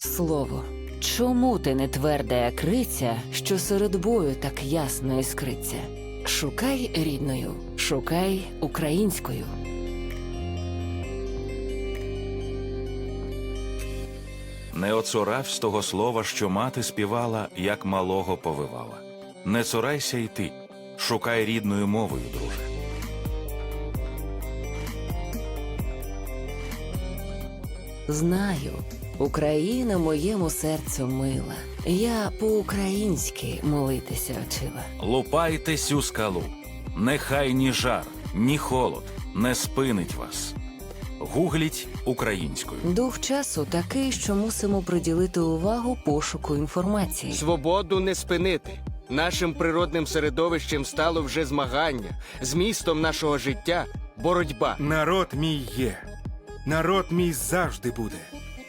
Слово, чому ти не тверда криця, що серед бою так ясно іскриться? Шукай рідною, шукай українською. Не оцуравсь того слова, що мати співала, як малого повивала. Не цурайся й ти, шукай рідною мовою, друже. Знаю, Україна моєму серцю мила. Я по-українськи молитися вчила. Лупайте сю скалу, нехай ні жар, ні холод не спинить вас. Гугліть українською. Дух часу такий, що мусимо приділити увагу пошуку інформації. Свободу не спинити. Нашим природним середовищем стало вже змагання, змістом нашого життя боротьба. Народ мій є. Народ мій завжди буде.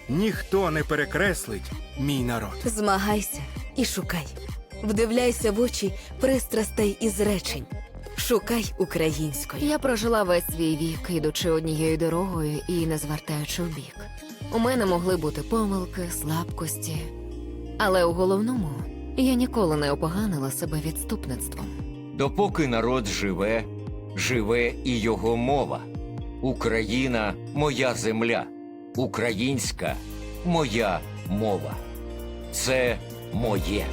Ніхто не перекреслить мій народ. Змагайся і шукай. Вдивляйся в очі пристрастей і зречень. Шукай українською. Я прожила весь свій вік, ідучи однією дорогою і не звертаючи вбік. У мене могли бути помилки, слабкості. Але у головному я ніколи не опоганила себе відступництвом. Допоки народ живе, живе і його мова. Україна моя земля, українська моя мова. Це моє.